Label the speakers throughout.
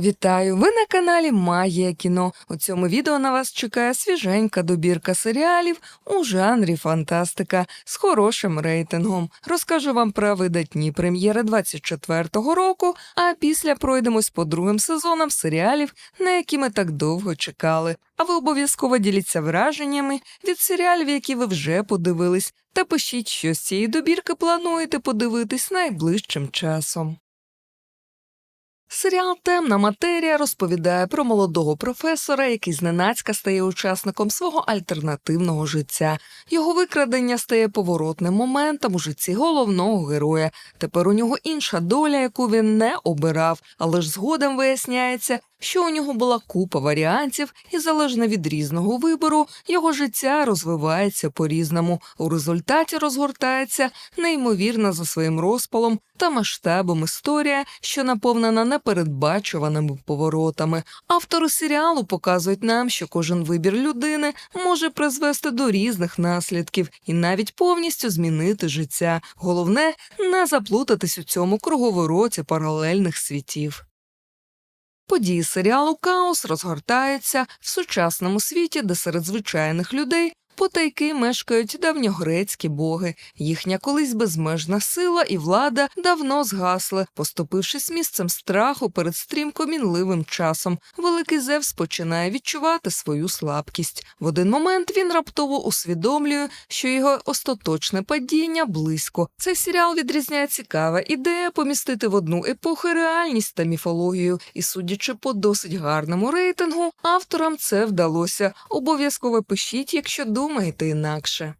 Speaker 1: Вітаю! Ви на каналі Магія кіно. У цьому відео на вас чекає свіженька добірка серіалів у жанрі фантастика з хорошим рейтингом. Розкажу вам про видатні прем'єри 24-го року, а після пройдемось по другим сезонам серіалів, на які ми так довго чекали. А ви обов'язково діліться враженнями від серіалів, які ви вже подивились, та пишіть, що з цієї добірки плануєте подивитись найближчим часом. Серіал Темна матерія розповідає про молодого професора, який зненацька стає учасником свого альтернативного життя. Його викрадення стає поворотним моментом у житті головного героя. Тепер у нього інша доля, яку він не обирав, але ж згодом виясняється, що у нього була купа варіантів, і залежно від різного вибору, його життя розвивається по-різному. У результаті розгортається неймовірна за своїм розпалом та масштабом історія, що наповнена непередбачуваними поворотами. Автори серіалу показують нам, що кожен вибір людини може призвести до різних наслідків і навіть повністю змінити життя. Головне не заплутатись у цьому круговороті паралельних світів. Події серіалу Каос розгортаються в сучасному світі, де серед звичайних людей потайки мешкають давньогрецькі боги. Їхня колись безмежна сила і влада давно згасли, поступившись місцем страху перед стрімко мінливим часом. Великий Зевс починає відчувати свою слабкість. В один момент він раптово усвідомлює, що його остаточне падіння близько. Цей серіал відрізняє цікава ідея помістити в одну епоху реальність та міфологію, і, судячи по досить гарному рейтингу, авторам це вдалося. Обов'язково пишіть, якщо думаєте інакше.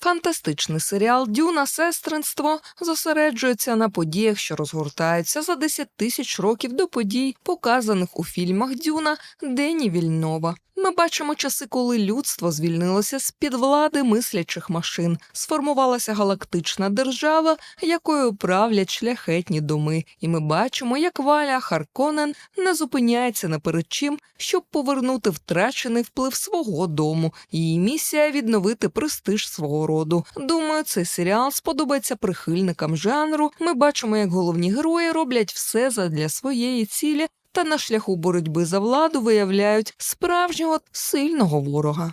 Speaker 1: Фантастичний серіал Дюна сестринство зосереджується на подіях, що розгортаються за 10 тисяч років до подій, показаних у фільмах Дюна Дені Вільнова. Ми бачимо часи, коли людство звільнилося з під влади мислячих машин, сформувалася галактична держава, якою правлять шляхетні доми, і ми бачимо, як Валя Харконен не зупиняється наперед чим, щоб повернути втрачений вплив свого дому. Її місія відновити престиж свого роду. Думаю, цей серіал сподобається прихильникам жанру. Ми бачимо, як головні герої роблять все задля своєї цілі та на шляху боротьби за владу виявляють справжнього сильного ворога.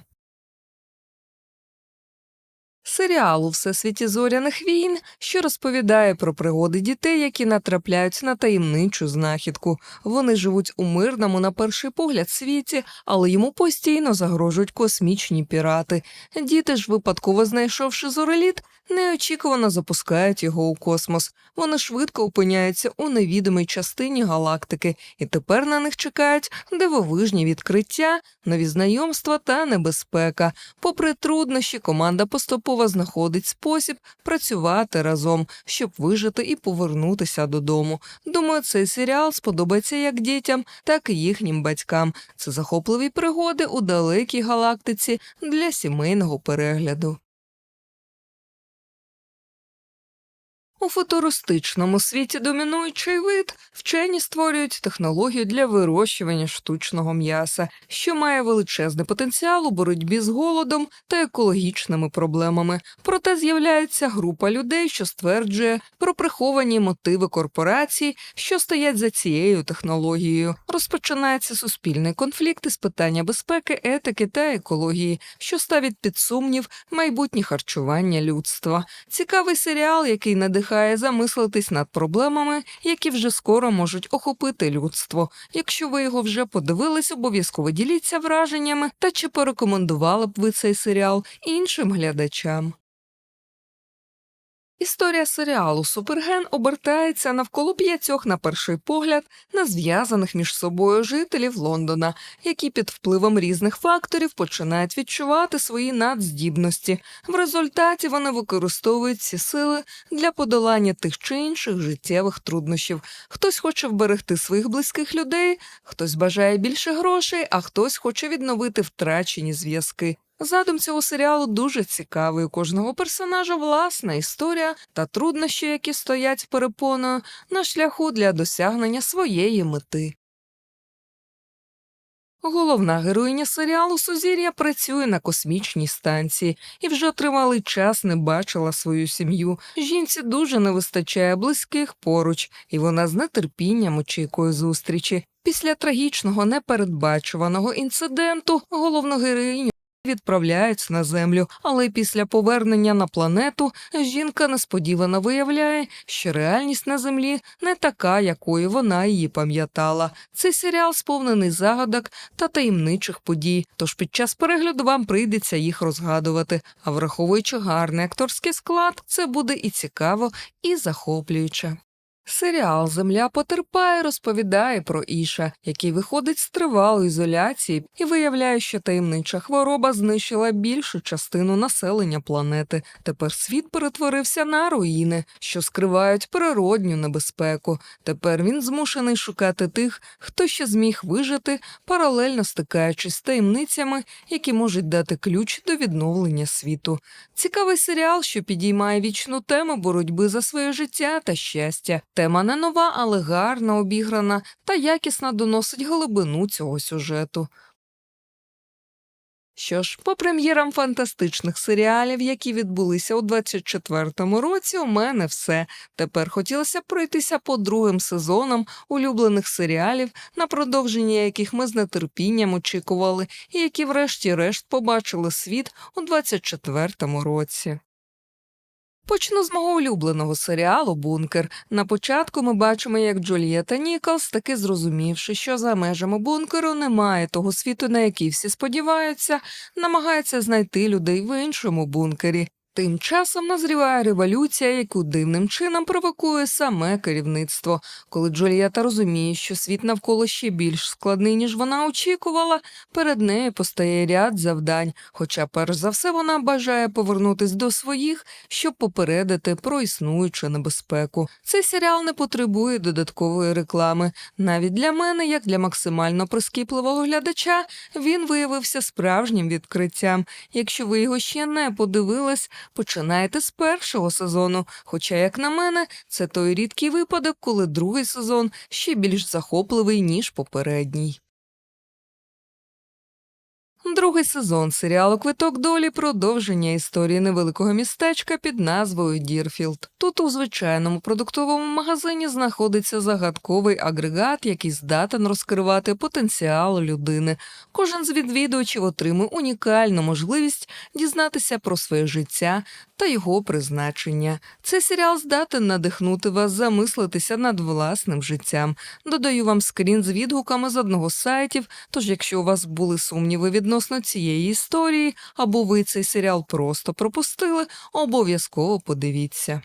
Speaker 1: Серіал у всесвіті зоряних війн, що розповідає про пригоди дітей, які натрапляють на таємничу знахідку. Вони живуть у мирному, на перший погляд, світі, але йому постійно загрожують космічні пірати. Діти ж, випадково знайшовши зореліт, неочікувано запускають його у космос. Вони швидко опиняються у невідомій частині галактики, і тепер на них чекають дивовижні відкриття, нові знайомства та небезпека. Попри труднощі, команда поступово знаходить спосіб працювати разом, щоб вижити і повернутися додому. Думаю, цей серіал сподобається як дітям, так і їхнім батькам. Це захопливі пригоди у далекій галактиці для сімейного перегляду. У футуристичному світі домінуючий вид вчені створюють технологію для вирощування штучного м'яса, що має величезний потенціал у боротьбі з голодом та екологічними проблемами. Проте з'являється група людей, що стверджує про приховані мотиви корпорацій, що стоять за цією технологією. Розпочинається суспільний конфлікт із питання безпеки, етики та екології, що ставить під сумнів майбутнє харчування людства. Цікавий серіал, який надихає замислитись над проблемами, які вже скоро можуть охопити людство. Якщо ви його вже подивились, обов'язково діліться враженнями та чи порекомендували б ви цей серіал іншим глядачам. Історія серіалу Суперген обертається навколо п'ятьох, на перший погляд, незв'язаних між собою жителів Лондона, які під впливом різних факторів починають відчувати свої надздібності. В результаті вони використовують ці сили для подолання тих чи інших життєвих труднощів. Хтось хоче вберегти своїх близьких людей, хтось бажає більше грошей, а хтось хоче відновити втрачені зв'язки. Задум цього серіалу дуже цікавий. У кожного персонажа власна історія та труднощі, які стоять перепоною на шляху для досягнення своєї мети. Головна героїня серіалу Сузір'я працює на космічній станції і вже тривалий час не бачила свою сім'ю. Жінці дуже не вистачає близьких поруч, і вона з нетерпінням очікує зустрічі. Після трагічного непередбачуваного інциденту головну героїню відправляють на землю, але після повернення на планету жінка несподівано виявляє, що реальність на землі не така, якою вона її пам'ятала. Цей серіал сповнений загадок та таємничих подій, тож під час перегляду вам прийдеться їх розгадувати. А враховуючи гарний акторський склад, це буде і цікаво, і захоплююче. Серіал Земля потерпає розповідає про Іша, який виходить з тривалої ізоляції і виявляє, що таємнича хвороба знищила більшу частину населення планети. Тепер світ перетворився на руїни, що скривають природню небезпеку. Тепер він змушений шукати тих, хто ще зміг вижити, паралельно стикаючись з таємницями, які можуть дати ключ до відновлення світу. Цікавий серіал, що підіймає вічну тему боротьби за своє життя та щастя. Тема не нова, але гарно обіграна та якісно доносить глибину цього сюжету. Що ж, по прем'єрам фантастичних серіалів, які відбулися у 24-му році, у мене все. Тепер хотілося пройтися по другим сезонам улюблених серіалів, на продовження яких ми з нетерпінням очікували, і які, врешті-решт, побачили світ у 24-му році. Почну з мого улюбленого серіалу Бункер. На початку ми бачимо, як Джулієта Ніколс, таки зрозумівши, що за межами бункеру немає того світу, на який всі сподіваються, намагається знайти людей в іншому бункері. Тим часом назріває революція, яку дивним чином провокує саме керівництво. Коли Джулієта розуміє, що світ навколо ще більш складний, ніж вона очікувала, перед нею постає ряд завдань. Хоча, перш за все, вона бажає повернутись до своїх, щоб попередити про існуючу небезпеку. Цей серіал не потребує додаткової реклами. Навіть для мене, як для максимально прискіпливого глядача, він виявився справжнім відкриттям. Якщо ви його ще не подивились, починайте з першого сезону. Хоча, як на мене, це той рідкий випадок, коли другий сезон ще більш захопливий, ніж попередній. Другий сезон серіалу Квиток долі продовження історії невеликого містечка під назвою Дірфілд. Тут у звичайному продуктовому магазині знаходиться загадковий агрегат, який здатен розкривати потенціал людини. Кожен з відвідувачів отримує унікальну можливість дізнатися про своє життя та його призначення. Цей серіал здатен надихнути вас замислитися над власним життям. Додаю вам скрін з відгуками з одного з сайтів. Тож, якщо у вас були сумніви відносно цієї історії, або ви цей серіал просто пропустили, обов'язково подивіться.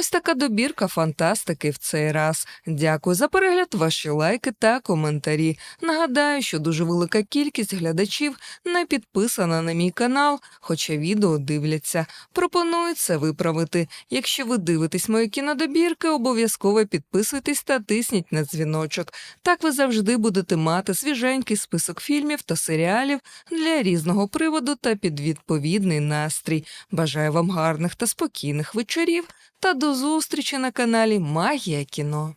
Speaker 1: Ось така добірка фантастики в цей раз. Дякую за перегляд, ваші лайки та коментарі. Нагадаю, що дуже велика кількість глядачів не підписана на мій канал, хоча відео дивляться. Пропоную це виправити. Якщо ви дивитесь мої кінодобірки, обов'язково підписуйтесь та тисніть на дзвіночок. Так ви завжди будете мати свіженький список фільмів та серіалів для різного приводу та під відповідний настрій. Бажаю вам гарних та спокійних вечорів та до зустрічі на каналі Магія кіно.